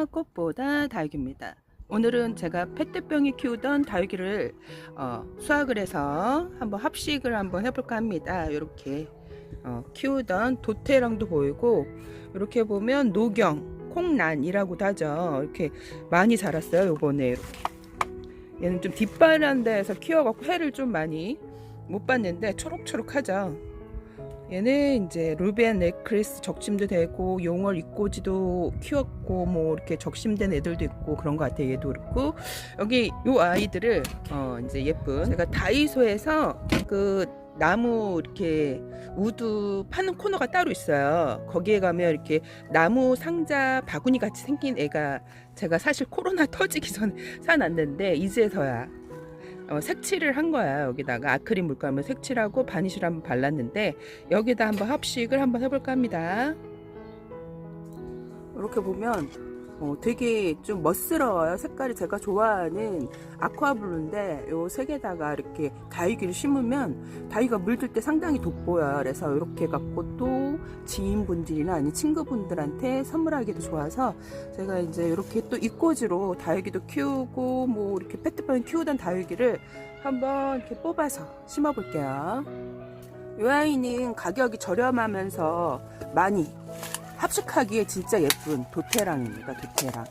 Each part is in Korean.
안녕하세요. 꽃보다 다육입니다. 오늘은 제가 페트병에 키우던 다육이를 어, 수확을 해서 한번 합식을 한번 해볼까 합니다. 이렇게 어, 키우던 도태랑도 보이고 이렇게 보면 노경, 콩란이라고도 하죠. 이렇게 많이 자랐어요. 요번에 이렇게 얘는 좀 뒷바란 데에서 키워갖고 해를 좀 많이 못 봤는데 초록초록하죠. 얘는 이제 루비안 네크리스 적심도 되고 용월 이꼬지도 키웠고 뭐 이렇게 적심된 애들도 있고 그런 것 같아요. 얘도 그렇고. 여기 요 아이들을 어 이제 예쁜 제가 다이소에서 그 나무 이렇게 우드 파는 코너가 따로 있어요. 거기에 가면 이렇게 나무 상자 바구니 같이 생긴 애가 제가 사실 코로나 터지기 전에 사놨는데 이제서야 어, 색칠을 한 거야 여기다가. 아크릴 물감을 색칠하고 바니쉬를 한번 발랐는데 여기다 한번 합식을 한번 해볼까 합니다. 이렇게 보면 어, 되게 좀 멋스러워요. 색깔이 제가 좋아하는 아쿠아블루인데 요 색에다가 이렇게 다육이를 심으면 다육이가 물들 때 상당히 돋보여요 그래서 이렇게 갖고 또 지인분들이나 아니 친구분들한테 선물하기도 좋아서 제가 이제 이렇게 또 이꼬지로 다육이도 키우고 뭐 이렇게 페트병 키우던 다육이를 한번 이렇게 뽑아서 심어 볼게요. 이 아이는 가격이 저렴하면서 많이 합식하기에 진짜 예쁜 도테랑입니다. 도테랑.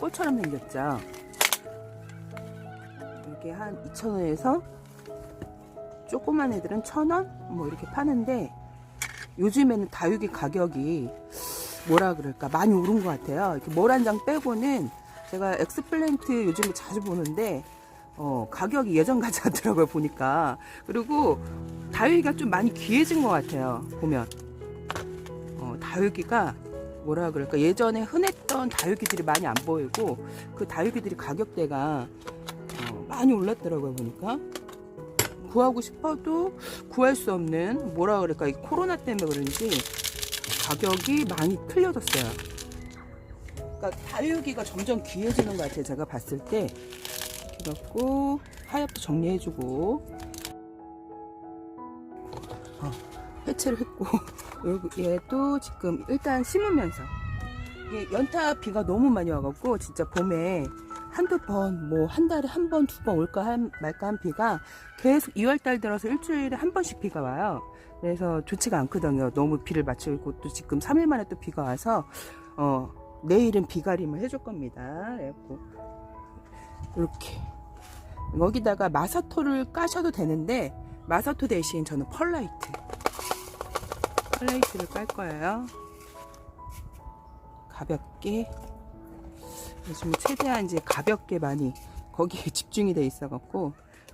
꽃처럼 생겼죠. 이게 한 2,000원에서 조그만 애들은 1,000원? 뭐 이렇게 파는데 요즘에는 다육이 가격이 뭐라 그럴까 많이 오른 것 같아요. 이렇게 모란장 빼고는 제가 엑스플랜트 요즘에 자주 보는데 어, 가격이 예전 같지 않더라고요 보니까 그리고 다육이가 좀 많이 귀해진 것 같아요 보면 어, 다육이가 뭐라 그럴까? 예전에 흔했던 다육이들이 많이 안 보이고 그 다육이들이 가격대가 어, 많이 올랐더라고요 보니까. 구하고 싶어도 구할 수 없는 뭐라 그럴까? 이 코로나 때문에 그런지 가격이 많이 틀려졌어요. 그러니까 다육이가 점점 귀해지는 것 같아요 제가 봤을 때. 이렇게 갖고 하얗게 정리해주고. 어, 해체를 했고 얘도 지금 일단 심으면서. 연타 비가 너무 많이 와갖고 진짜 봄에 한두 번 뭐 한 달에 한 번 두 번 올까 한, 말까 한 비가 계속 2월달 들어서 일주일에 한 번씩 비가 와요. 그래서 좋지가 않거든요. 너무 비를 맞추고 또 지금 3일 만에 또 비가 와서 어 내일은 비가림을 해줄 겁니다. 그래갖고 이렇게. 여기다가 마사토를 까셔도 되는데 마사토 대신 저는 펄라이트 펄라이트를 깔 거예요. 가볍게. 요즘 최대한 이제 가볍게 많이 거기에 집중이 돼 있어 갖고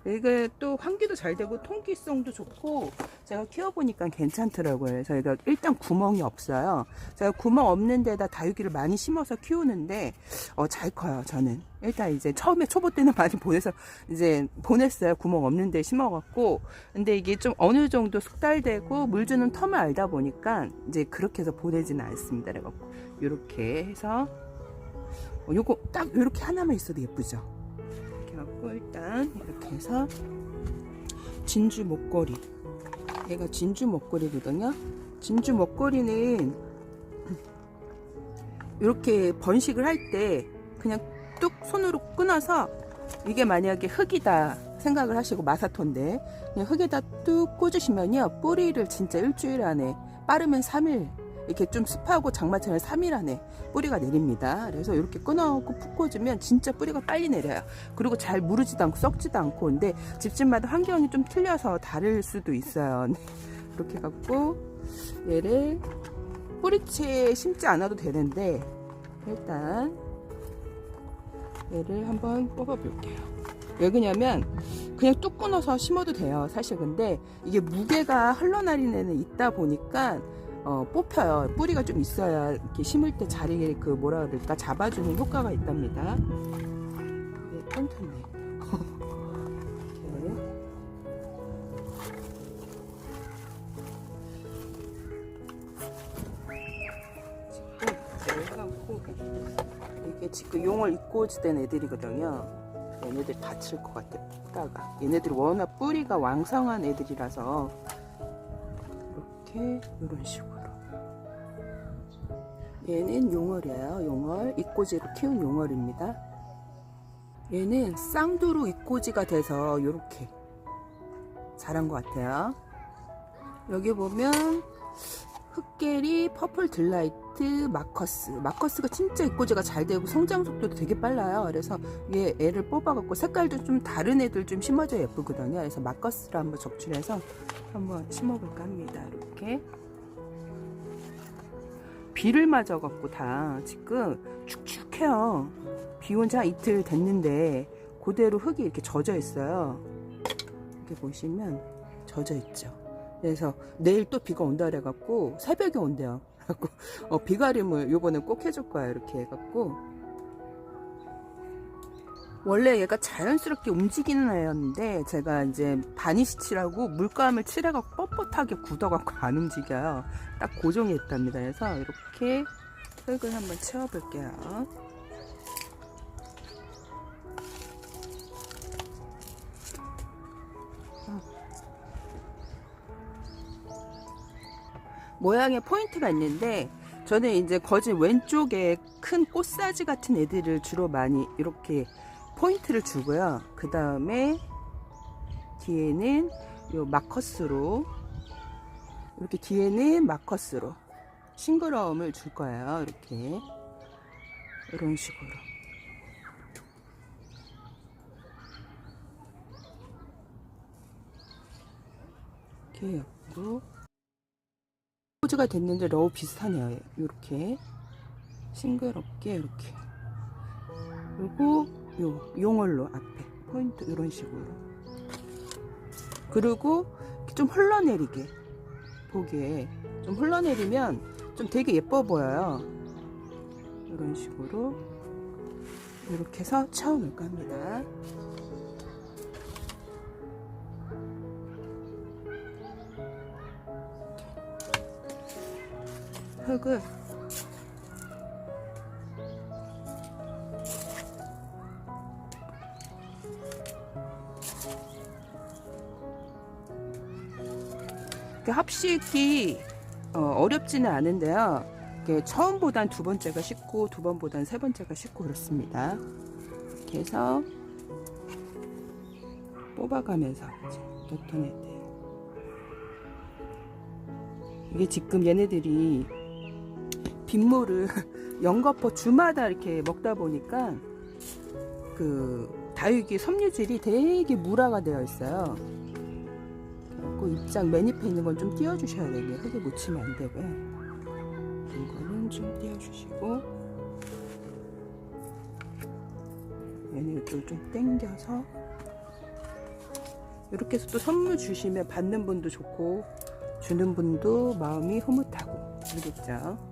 이게 또 환기도 잘 되고 통기성도 좋고 제가 키워보니까 괜찮더라고요. 이거 일단 구멍이 없어요. 제가 구멍 없는 데다 다육이를 많이 심어서 키우는데 어, 잘 커요. 저는 일단 이제 처음에 초보 때는 많이 보내서 이제 보냈어요. 구멍 없는 데 심어갖고 근데 이게 좀 어느 정도 숙달되고 물 주는 텀을 알다 보니까 이제 그렇게 해서 보내지는 않습니다. 그래갖고 이렇게 해서 어, 요거 딱 이렇게 하나만 있어도 예쁘죠. 이렇게 갖고 일단 이렇게 해서 진주 목걸이. 얘가 진주 목걸이거든요. 진주 목걸이는 이렇게 번식을 할 때 그냥 뚝 손으로 끊어서 이게 만약에 흙이다 생각을 하시고 마사토인데 그냥 흙에다 뚝 꽂으시면요 뿌리를 진짜 일주일 안에 빠르면 3일 이렇게 좀 습하고 장마철에 3일 안에 뿌리가 내립니다. 그래서 이렇게 끊어갖고 푹 꽂으면 진짜 뿌리가 빨리 내려요. 그리고 잘 무르지도 않고 썩지도 않고 근데 집집마다 환경이 좀 틀려서 다를 수도 있어요. 네. 이렇게 갖고 얘를 뿌리채에 심지 않아도 되는데 일단 얘를 한번 뽑아 볼게요. 왜 그러냐면 그냥 뚝 끊어서 심어도 돼요. 사실 근데 이게 무게가 흘러나리는 애는 있다 보니까 어, 뽑혀요. 뿌리가 좀 있어야 이렇게 심을 때 자리에 그 뭐라 그럴까 잡아주는 효과가 있답니다. 네, 해갖고 이게 지금 용을 입고 지된 애들이거든요. 얘네들 다칠 것 같아. 뿌다가 얘네들이 워낙 뿌리가 왕성한 애들이라서 이렇게 이런 식으로 얘는 용얼이에요. 용얼. 이꼬지로 키운 용얼입니다. 얘는 쌍두루 이꼬지가 돼서 이렇게 자란 것 같아요. 여기 보면 흑계리, 퍼플 딜라이트, 마커스. 마커스가 진짜 이꼬지가 잘 되고 성장 속도도 되게 빨라요. 그래서 얘 애를 뽑아갖고 색깔도 좀 다른 애들 좀 심어줘야 예쁘거든요. 그래서 마커스를 한번 적출해서 한번 심어볼까 합니다. 이렇게. 비를 맞아갖고 다 지금 축축해요. 비 온 지 한 이틀 됐는데 그대로 흙이 이렇게 젖어 있어요. 이렇게 보시면 젖어 있죠. 그래서 내일 또 비가 온다 그래갖고 새벽에 온대요. 그래갖고 어, 비가림을 요거는 꼭 해줄 거야 이렇게 해갖고 원래 얘가 자연스럽게 움직이는 애였는데 제가 이제 바니시 칠하고 물감을 칠해갖고 뻣뻣하게 굳어갖고 안 움직여요. 딱 고정이 있답니다. 그래서 이렇게 흙을 한번 채워볼게요. 모양에 포인트가 있는데 저는 이제 거진 왼쪽에 큰 꽃사지 같은 애들을 주로 많이 이렇게 포인트를 주고요. 그 다음에 뒤에는 요 마커스로 이렇게 뒤에는 마커스로 싱그러움을 줄 거예요. 이렇게 이런 식으로 이렇게 옆으로 포즈가 됐는데 너무 비슷하네요. 이렇게 싱그럽게 이렇게 그리고 요 용얼로 앞에 포인트 이런 식으로 그리고 좀 흘러내리게 보기에 좀 흘러내리면 좀 되게 예뻐 보여요. 이런 식으로 이렇게 해서 채워놓을까 합니다. 흙을 이렇게 합식이 어, 어렵지는 않은데요. 이게 처음보단 두 번째가 쉽고 두 번보단 세 번째가 쉽고 그렇습니다. 이렇게 해서 뽑아가면서 이제 넣던 애들. 이게 지금 얘네들이 빗물을 연거포 주마다 이렇게 먹다 보니까 그 다육이 섬유질이 되게 무라가 되어 있어요. 그 입장 맨 옆에 있는 건 좀 띄워주셔야 되고요. 흙에 묻히면 안 되고요. 이거는 좀 띄워주시고 얘는 이쪽을 좀 당겨서 이렇게 해서 또 선물 주시면 받는 분도 좋고 주는 분도 마음이 흐뭇하고 그러겠죠.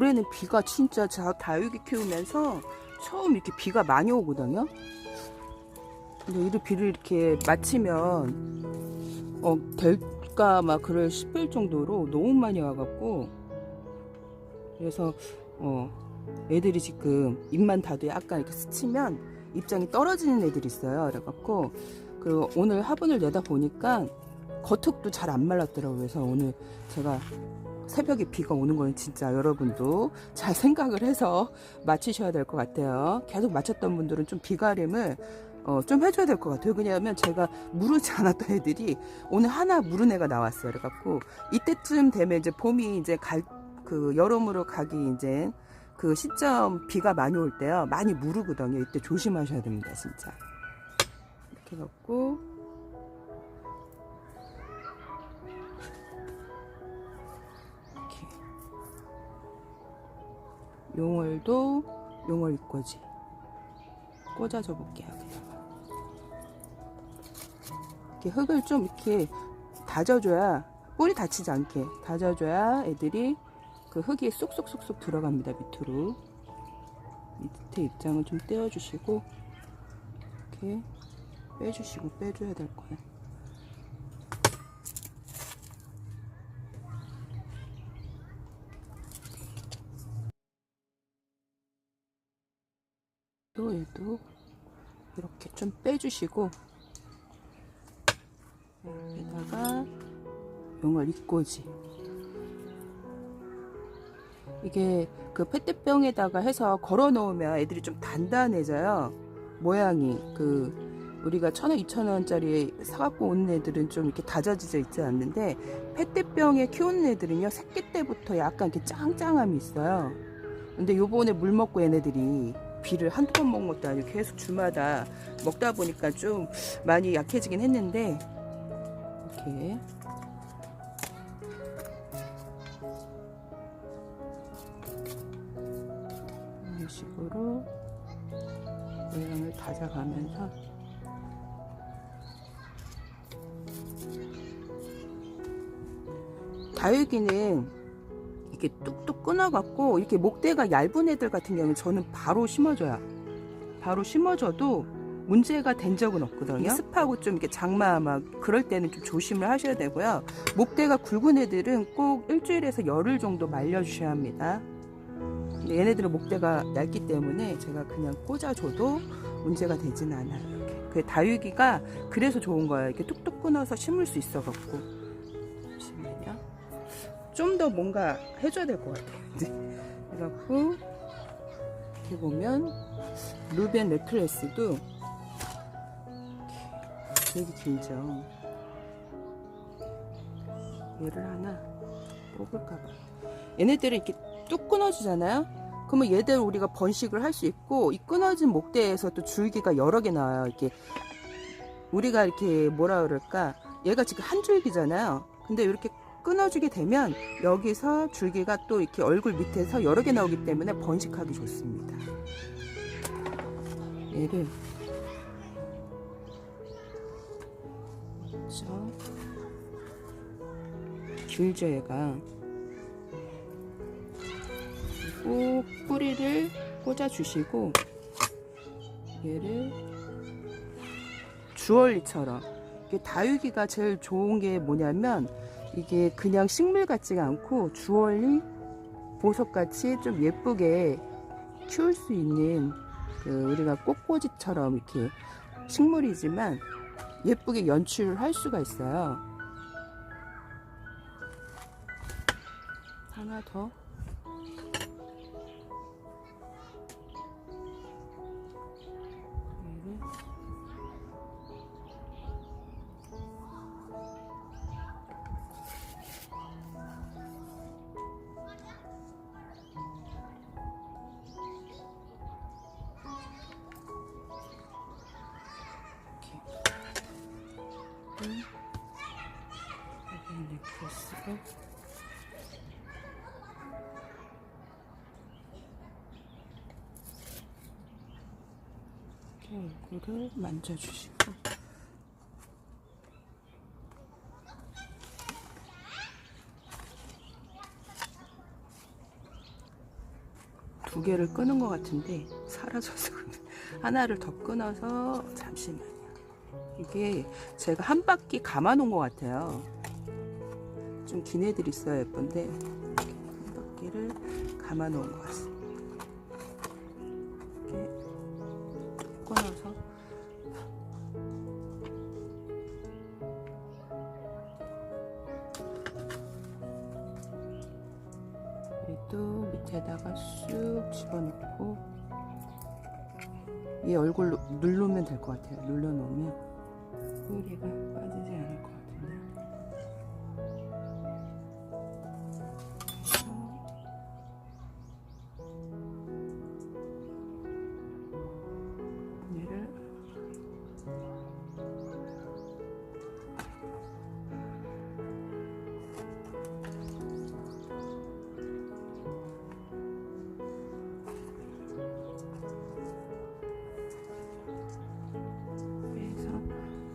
올해는 비가 진짜 자 다육이 키우면서 처음 이렇게 비가 많이 오거든요. 근데 이를 비를 이렇게 맞히면 어 될까 막 그럴 싶을 정도로 너무 많이 와갖고 그래서 어 애들이 지금 입만 닫도 약간 이렇게 스치면 입장이 떨어지는 애들이 있어요. 그래갖고 그 오늘 화분을 내다 보니까 겉흙도 잘 안 말랐더라고요. 그래서 오늘 제가 새벽에 비가 오는 거는 진짜 여러분도 잘 생각을 해서 맞히셔야 될 것 같아요. 계속 맞췄던 분들은 좀 비가림을 어, 좀 해줘야 될 것 같아요. 왜냐하면 제가 무르지 않았던 애들이 오늘 하나 무른 애가 나왔어요. 그래갖고 이때쯤 되면 이제 봄이 이제 갈, 그 여름으로 가기 이제 그 시점 비가 많이 올 때요. 많이 무르거든요. 이때 조심하셔야 됩니다. 진짜. 이렇게 해갖고 용월도 용월 이꼬지 꽂아줘 볼게요. 이렇게 흙을 좀 이렇게 다져줘야 뿌리 다치지 않게 다져줘야 애들이 그 흙이 쏙쏙쏙쏙 들어갑니다 밑으로 밑에 입장을 좀 떼어주시고 이렇게 빼주시고 빼줘야 될 거예요. 얘도 이렇게 좀 빼주시고 여기다가 용어 리꼬지. 이게 그 페트병에다가 해서 걸어 놓으면 애들이 좀 단단해져요. 모양이. 그 우리가 천 원, 이천 원짜리 사갖고 온 애들은 좀 이렇게 다져지져 있지 않는데 페트병에 키우는 애들은요 새끼 때부터 약간 이렇게 짱짱함이 있어요. 근데 요번에 물 먹고 얘네들이 비를 한두 번 먹은 것도 아니고 계속 주마다 먹다 보니까 좀 많이 약해지긴 했는데 이렇게. 이런 식으로 모양을 다져가면서 다육이는 이렇게 뚝뚝 끊어갖고 이렇게 목대가 얇은 애들 같은 경우는 저는 바로 심어줘요. 바로 심어줘도 문제가 된 적은 없거든요. 습하고 좀 이렇게 장마 막 그럴 때는 좀 조심을 하셔야 되고요. 목대가 굵은 애들은 꼭 일주일에서 열흘 정도 말려주셔야 합니다. 근데 얘네들은 목대가 얇기 때문에 제가 그냥 꽂아줘도 문제가 되진 않아요. 이렇게. 그 다육이가 그래서 좋은 거예요. 이렇게 뚝뚝 끊어서 심을 수 있어갖고. 좀 더 뭔가 해줘야 될 것 같아요. 이제. 그래갖고 이렇게 보면 루벤 레클레스도 되게 길죠. 얘를 하나 뽑을까봐. 얘네들은 이렇게 뚝 끊어지잖아요. 그러면 얘들 우리가 번식을 할 수 있고 이 끊어진 목대에서 또 줄기가 여러 개 나와요. 이렇게 우리가 이렇게 뭐라 그럴까? 얘가 지금 한 줄기잖아요. 근데 이렇게 끊어주게 되면 여기서 줄기가 또 이렇게 얼굴 밑에서 여러 개 나오기 때문에 번식하기 좋습니다. 얘를 그렇죠. 길죠 얘가 꼭 뿌리를 꽂아 주시고 얘를 주얼리처럼 다육이가 제일 좋은 게 뭐냐면 이게 그냥 식물 같지가 않고 주얼리 보석같이 좀 예쁘게 키울 수 있는 그 우리가 꽃꽂이처럼 이렇게 식물이지만 예쁘게 연출을 할 수가 있어요. 하나 더. 여기 넥클스를 이렇게 얼굴을 만져주시고 두 개를 끄는 것 같은데 사라져서 하나를 더 끊어서 잠시만요. 이게 제가 한 바퀴 감아 놓은 것 같아요. 좀 긴 애들이 있어야 예쁜데 한 바퀴를 감아 놓은 것 같습니다.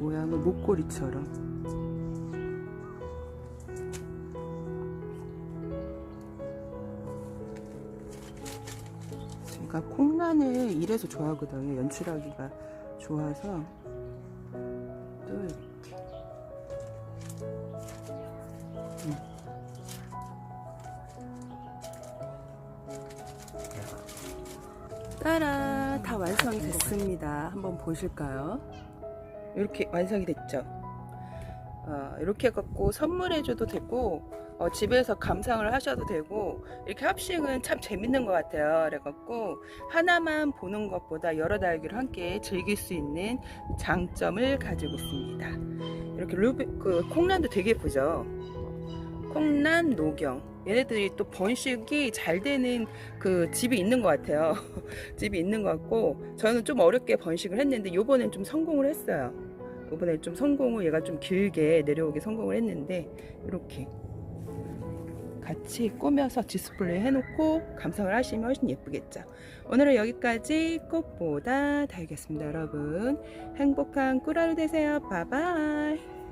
모양을 목걸이처럼 제가 콩란을 이래서 좋아하거든요 연출하기가 좋아서 또 이렇게 음. 따라 다 완성이 됐습니다. 한번 보실까요? 이렇게 완성이 됐죠. 어, 이렇게 갖고 선물해줘도 되고 어, 집에서 감상을 하셔도 되고 이렇게 합식은 참 재밌는 것 같아요. 그래갖고 하나만 보는 것보다 여러 달기를 함께 즐길 수 있는 장점을 가지고 있습니다. 이렇게 루비 그 콩란도 되게 예쁘죠. 콩란 노경 얘네들이 또 번식이 잘 되는 그 집이 있는 것 같아요. 집이 있는 것 같고 저는 좀 어렵게 번식을 했는데 요번엔 좀 성공을 했어요. 요번에 좀 성공을 얘가 좀 길게 내려오게 성공을 했는데 이렇게 같이 꾸며서 디스플레이 해놓고 감상을 하시면 훨씬 예쁘겠죠. 오늘은 여기까지 꽃보다 다이겠습니다, 여러분. 행복한 꿀하루 되세요. 바이바이.